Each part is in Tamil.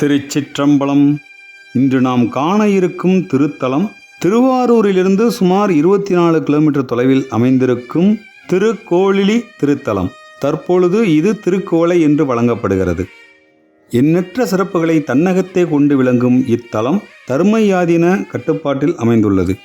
திருச்சிற்றம்பலம். இன்று நாம் காண இருக்கும் திருத்தலம் திருவாரூரிலிருந்து சுமார் இருபத்தி நாலு கிலோமீட்டர் தொலைவில் அமைந்திருக்கும் திருக்கோளிலி திருத்தலம். தற்பொழுது இது திருக்கோளை என்று வழங்கப்படுகிறது. எண்ணற்ற சிறப்புகளை தன்னகத்தே கொண்டு விளங்கும் இத்தலம் தர்மயாதீன கட்டுப்பாட்டில் அமைந்துள்ளது.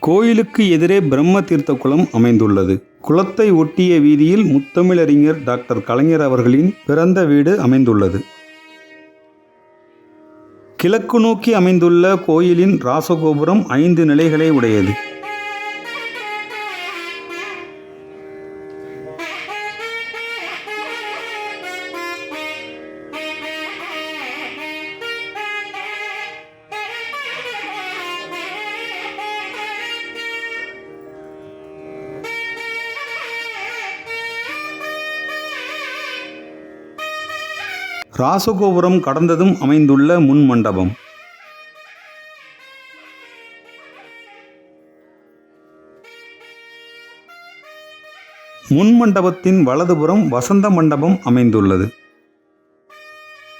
கோயிலுக்கு எதிரே பிரம்ம தீர்த்த குளம் அமைந்துள்ளது. குளத்தை ஒட்டிய வீதியில் முத்தமிழறிஞர் டாக்டர் கலைஞர் அவர்களின் பிறந்த வீடு அமைந்துள்ளது. கிழக்கு நோக்கி அமைந்துள்ள கோயிலின் ராசகோபுரம் ஐந்து நிலைகளை உடையது. ராசகோபுரம் கடந்ததும் அமைந்துள்ள முன் மண்டபம். முன் மண்டபத்தின் வலதுபுறம் வசந்த மண்டபம் அமைந்துள்ளது.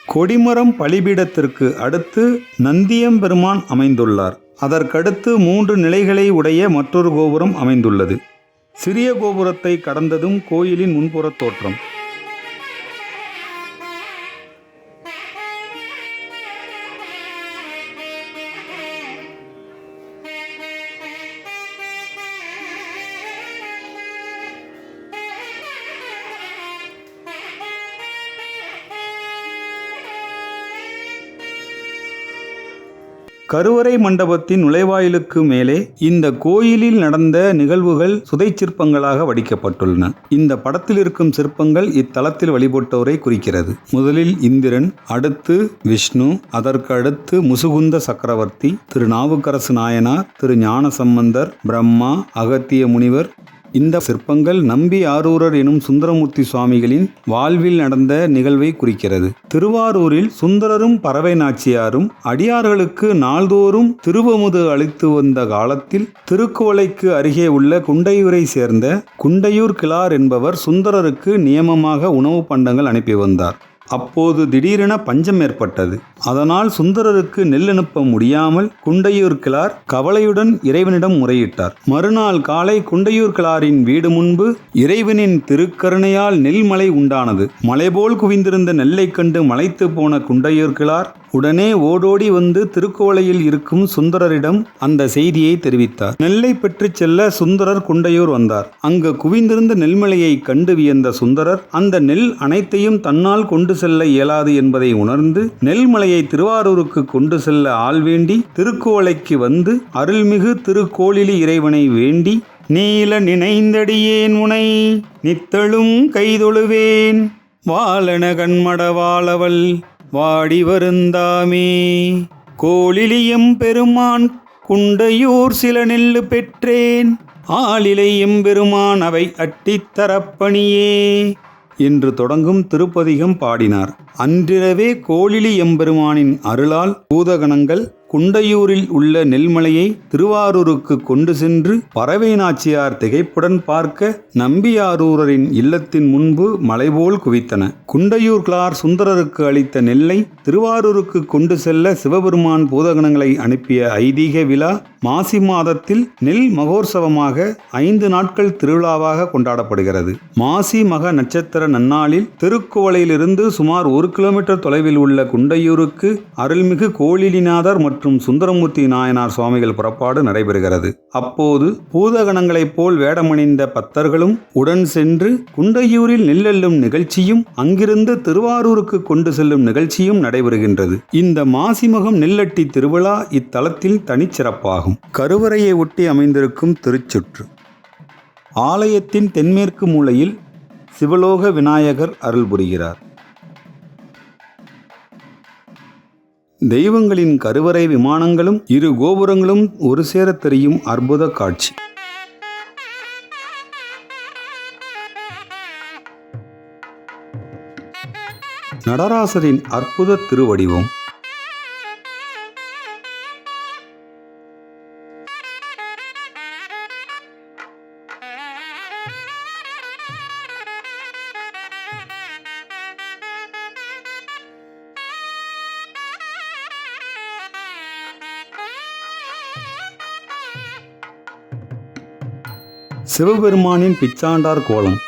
கொடிமரம் பலிபீடத்திற்கு அடுத்து நந்தியம்பெருமான் அமைந்துள்ளார். அதற்கடுத்து மூன்று நிலைகளை உடைய மற்றொரு கோபுரம் அமைந்துள்ளது. சிறிய கோபுரத்தை கடந்ததும் கோயிலின் முன்புறத் தோற்றம். கருவறை மண்டபத்தின் நுழைவாயிலுக்கு மேலே இந்த கோயிலில் நடந்த நிகழ்வுகள் சுதை சிற்பங்களாக வடிக்கப்பட்டுள்ளன. இந்த படத்தில் இருக்கும் சிற்பங்கள் இத்தலத்தில் வழிபட்டோரை குறிக்கிறது. முதலில் இந்திரன் அடுத்து விஷ்ணு அதற்கு அடுத்து முசுகுந்த சக்கரவர்த்தி திரு நாவுக்கரசு நாயனார் திரு ஞானசம்பந்தர் பிரம்மா அகத்திய முனிவர் இந்த சிற்பங்கள் நம்பி ஆரூரர் எனும் சுந்தரமூர்த்தி சுவாமிகளின் வாழ்வில் நடந்த நிகழ்வை குறிக்கிறது. திருவாரூரில் சுந்தரரும் பறவை நாச்சியாரும் அடியார்களுக்கு நாள்தோறும் திருவமுது அளித்து வந்த காலத்தில் திருக்குவளைக்கு அருகே உள்ள குண்டையூரை சேர்ந்த குண்டையூர் கிளார் என்பவர் சுந்தரருக்கு நியமமாக உணவு பண்டங்கள் அனுப்பி வந்தார். அப்போது திடீரென பஞ்சம் ஏற்பட்டது. அதனால் சுந்தரருக்கு நெல் அனுப்ப முடியாமல் குண்டையூர் கிளார் கவலையுடன் இறைவனிடம் முறையிட்டார். மறுநாள் காலை குண்டையூர் கிளாரின் வீடு முன்பு இறைவனின் திருக்கருணையால் நெல் மலை உண்டானது. மலைபோல் குவிந்திருந்த நெல்லைக் கண்டு மலைத்து போன குண்டையூர் கிளார் உடனே ஓடோடி வந்து திருக்கோலையில் இருக்கும் சுந்தரரிடம் அந்த செய்தியை தெரிவித்தார். நெல்லை பெற்று செல்ல சுந்தரர் குண்டையூர் வந்தார். அங்கு குவிந்திருந்த நெல்மலையை கண்டு வியந்த சுந்தரர் அந்த நெல் அனைத்தையும் தன்னால் கொண்டு செல்ல இயலாது என்பதை உணர்ந்து நெல்மலையை திருவாரூருக்கு கொண்டு செல்ல ஆள் வேண்டி திருக்கோலைக்கு வந்து அருள்மிகு திருக்கோளிலி இறைவனை வேண்டி நீல நினைந்தடியேன் உனை நித்தழும் கைதொழுவேன் வாழன கண்மட வாழவள் வாடி வருந்தாமே. கோளிலியம் பெருமான் குண்டையூர் சில நெல்லு பெற்றேன். ஆளிலையும் பெருமான் அவை அட்டித்தரப்பணியே என்று தொடங்கும் திருப்பதிகம் பாடினார். அன்றிரவே கோளிலி எம்பெருமானின் அருளால் பூதகணங்கள் குண்டையூரில் உள்ள நெல்மலையை திருவாரூருக்கு கொண்டு சென்று பறவை நாச்சியார் திகைப்புடன் பார்க்க நம்பியாரூரரின் இல்லத்தின் முன்பு மலைபோல் குவித்தன. குண்டையூர் கிளார் சுந்தரருக்கு அளித்த நெல்லை திருவாரூருக்கு கொண்டு செல்ல சிவபெருமான் பூதகணங்களை அனுப்பிய ஐதீக விழா மாசி மாதத்தில் நெல் மகோற்சவமாக ஐந்து நாட்கள் திருவிழாவாக கொண்டாடப்படுகிறது. மாசி மக நட்சத்திர நன்னாளில் திருக்குவளையிலிருந்து சுமார் ஒரு கிலோமீட்டர் தொலைவில் உள்ள குண்டையூருக்கு அருள்மிகு கோழிலிநாதர் மற்றும் மற்றும் சுந்தரமூர்த்தி நாயனார் சுவாமிகள் புறப்பாடு நடைபெறுகிறது. அப்போது பூதகணங்களைப் போல் வேடமணிந்த பத்தர்களும் உடன் சென்று குண்டையூரில் நெல்லெல்லும் நிகழ்ச்சியும் அங்கிருந்து திருவாரூருக்கு கொண்டு செல்லும் நிகழ்ச்சியும் நடைபெறுகின்றது. இந்த மாசிமகம் நெல்லட்டி திருவிழா இத்தலத்தில் தனிச்சிறப்பாகும். கருவறையை ஒட்டி அமைந்திருக்கும் திருச்சுற்று. ஆலயத்தின் தென்மேற்கு மூலையில் சிவலோக விநாயகர் அருள் புரிகிறார் தெய்வங்களின் கருவறை விமானங்களும் இரு கோபுரங்களும் ஒரு சேரத் தெரியும் அற்புத காட்சி. நடராசரின் அற்புத திருவடிவம். சிவபெருமானின் பிச்சாண்டார் கோலம்.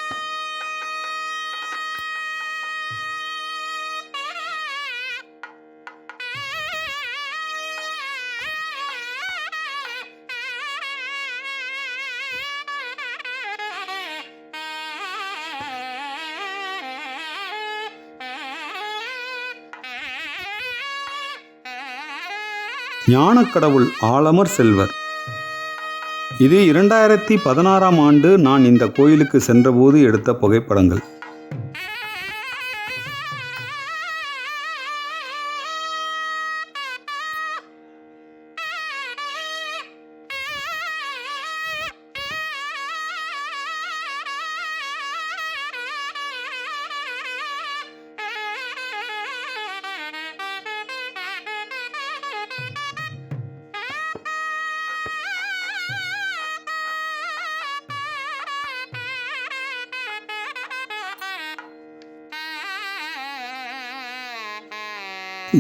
ஞானக்கடவுள் ஆலமர் செல்வர். இது இரண்டாயிரத்தி பதினாறாம் ஆண்டு நான் இந்த கோயிலுக்கு சென்றபோது எடுத்த புகைப்படங்கள்.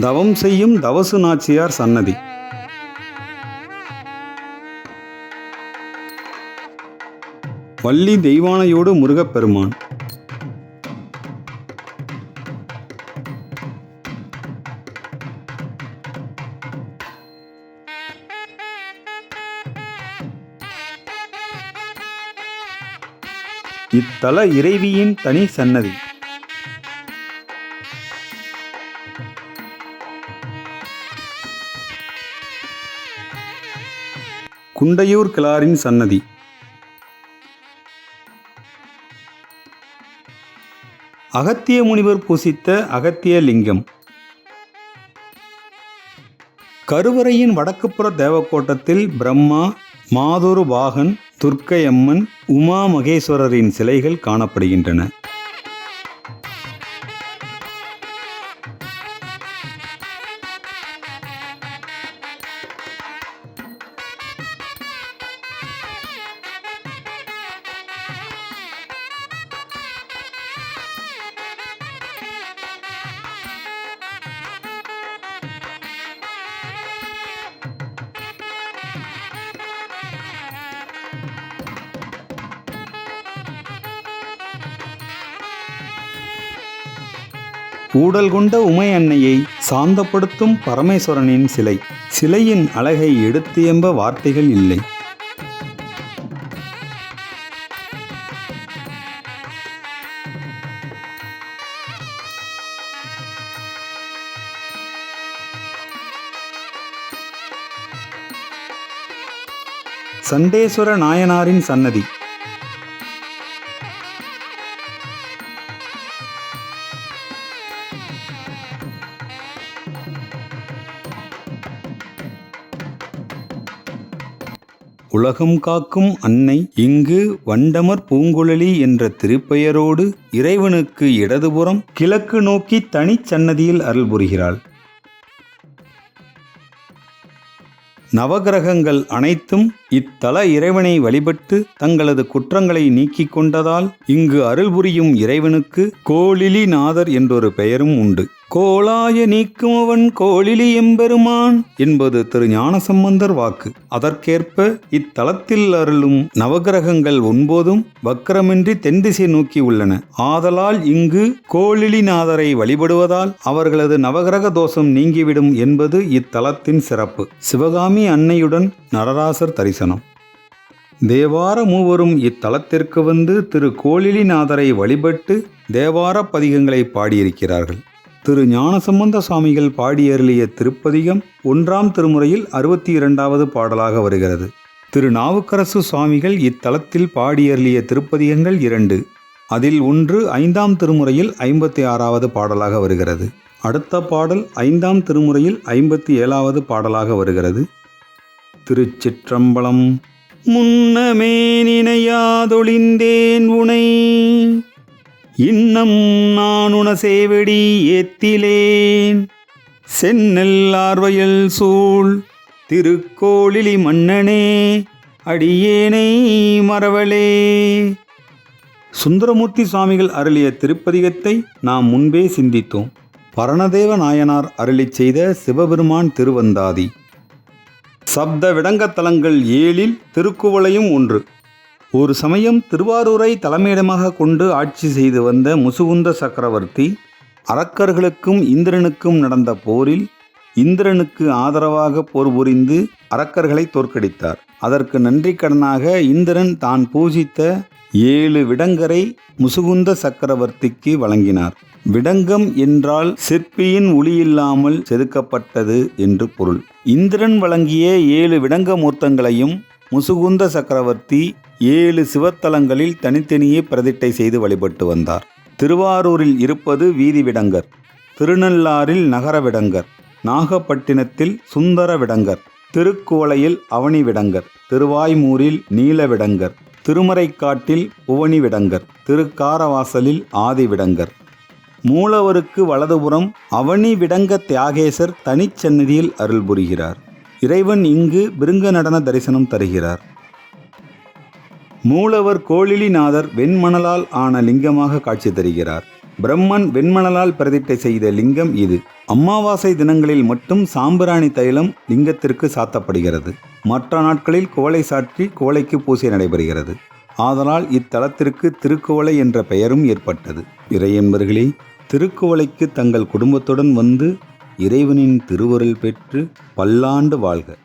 தவம் செய்யும் தவசு நாச்சியார் சன்னதி. வள்ளி தெய்வானையோடு முருகப்பெருமான். இத்தல இறைவியின் தனி சன்னதி. குண்டையூர் கிளாரின் சன்னதி. அகத்திய முனிவர் பூசித்த அகத்திய லிங்கம். கருவறையின் வடக்குப்புற தேவக்கோட்டத்தில் பிரம்மா மாதொரு வாகன் துர்க்கையம்மன் உமா மகேஸ்வரரின் சிலைகள் காணப்படுகின்றன. ஊடல் கொண்ட உமை அன்னையை சாந்தப்படுத்தும் பரமேஸ்வரனின் சிலை. சிலையின் அழகை எடுத்து எம்ப வார்த்தைகள் இல்லை. சண்டேஸ்வர நாயனாரின் சன்னதி. உலகம் காக்கும் அன்னை இங்கு வண்டமர் பூங்குழலி என்ற திருப்பெயரோடு இறைவனுக்கு இடதுபுறம் கிழக்கு நோக்கி தனிச் சன்னதியில் அருள் புரிகிறாள். நவகிரகங்கள் அனைத்தும் இத்தல இறைவனை வழிபட்டு தங்களது குற்றங்களை நீக்கிக் கொண்டதால் இங்கு அருள் புரியும் இறைவனுக்கு கோளிலிநாதர் என்றொரு பெயரும் உண்டு. கோளாய நீக்குமவன் கோளிலி எம்பெருமான் என்பது திரு ஞானசம்பந்தர் வாக்கு. அதற்கேற்ப இத்தலத்தில் அருளும் நவகிரகங்கள் ஒன்பதும் வக்கரமின்றி தென்திசை நோக்கி உள்ளன. ஆதலால் இங்கு கோளிலிநாதரை வழிபடுவதால் அவர்களது நவகிரக தோஷம் நீங்கிவிடும் என்பது இத்தலத்தின் சிறப்பு. சிவகாமி அன்னையுடன் நடராசர் தரிசனம். தேவார மூவரும் இத்தலத்திற்கு வந்து திரு கோலிலிநாதரை வழிபட்டு தேவார பதிகங்களை பாடியிருக்கிறார்கள். திரு ஞானசம்பந்த சுவாமிகள் பாடியருளிய திருப்பதிகம் ஒன்றாம் திருமுறையில் அறுபத்தி இரண்டாவது பாடலாக வருகிறது. திரு நாவுக்கரசு சுவாமிகள் இத்தலத்தில் பாடியருளிய திருப்பதிகங்கள் இரண்டு. அதில் ஒன்று ஐந்தாம் திருமுறையில் ஐம்பத்தி ஆறாவது பாடலாக வருகிறது. அடுத்த பாடல் ஐந்தாம் திருமுறையில் ஐம்பத்தி ஏழாவது பாடலாக வருகிறது. திருச்சிற்றம்பலம். முன்னமே நினையாதொழிந்தேன் உனை. இன்னம் நான் உன சேவடி ஏத்திலேன். சென்னல் ஆர்வையல் சூழ் திருக்கோளிலி மன்னனே அடியேனை மறவலே சுந்தரமூர்த்தி சுவாமிகள் அருளிய திருப்பதிகத்தை நாம் முன்பே சிந்தித்தோம். பரணதேவ நாயனார் அருளிச் செய்த சிவபெருமான் திருவந்தாதி. சப்த விடங்கத்தலங்கள் ஏழில் திருக்குவளையும் ஒன்று. ஒரு சமயம் திருவாரூரை தலைமையிடமாக கொண்டு ஆட்சி செய்து வந்த முசுகுந்த சக்கரவர்த்தி அரக்கர்களுக்கும் இந்திரனுக்கும் நடந்த போரில் இந்திரனுக்கு ஆதரவாக போர் புரிந்து அரக்கர்களை தோற்கடித்தார். அதற்கு நன்றி கடனாக இந்திரன் தான் பூஜித்த ஏழு விடங்கரை முசுகுந்த சக்கரவர்த்திக்கு வழங்கினார். விடங்கம் என்றால் சிற்பியின் ஒளியில்லாமல் செதுக்கப்பட்டது என்று பொருள். இந்திரன் வழங்கிய ஏழு விடங்க மூர்த்தங்களையும் முசுகுந்த சக்கரவர்த்தி ஏழு சிவத்தலங்களில் தனித்தனியே பிரதிட்டை செய்து வழிபட்டு வந்தார். திருவாரூரில் இருப்பது வீதி விடங்கர் திருநள்ளாறில் நகர விடங்கர் நாகப்பட்டினத்தில் சுந்தர விடங்கர் திருக்குவளையில் அவனி விடங்கர் திருவாய்மூரில் நீல விடங்கர் திருமறைக்காட்டில் புவனி விடங்கர் திருக்காரவாசலில் ஆதி விடங்கர் மூலவருக்கு வலதுபுறம் அவனி விடங்க தியாகேசர் தனிச்சந்நிதியில் அருள் புரிகிறார். இறைவன் இங்கு பிருங்க நடன தரிசனம் தருகிறார். மூலவர் கோழிலிநாதர் வெண்மணலால் ஆன லிங்கமாக காட்சி தருகிறார். பிரம்மன் வெண்மணலால் பிரதிட்டை செய்த லிங்கம் இது. அமாவாசை தினங்களில் மட்டும் சாம்பிராணி தைலம் லிங்கத்திற்கு சாத்தப்படுகிறது. மற்ற நாட்களில் குவளை சாற்றி குவளைக்கு பூசை நடைபெறுகிறது. ஆதலால் இத்தலத்திற்கு திருக்குவளை என்ற பெயரும் ஏற்பட்டது. இறையன்பர்களே திருக்குவளைக்கு தங்கள் குடும்பத்துடன் வந்து இறைவனின் திருவருள் பெற்று பல்லாண்டு வாழ்க.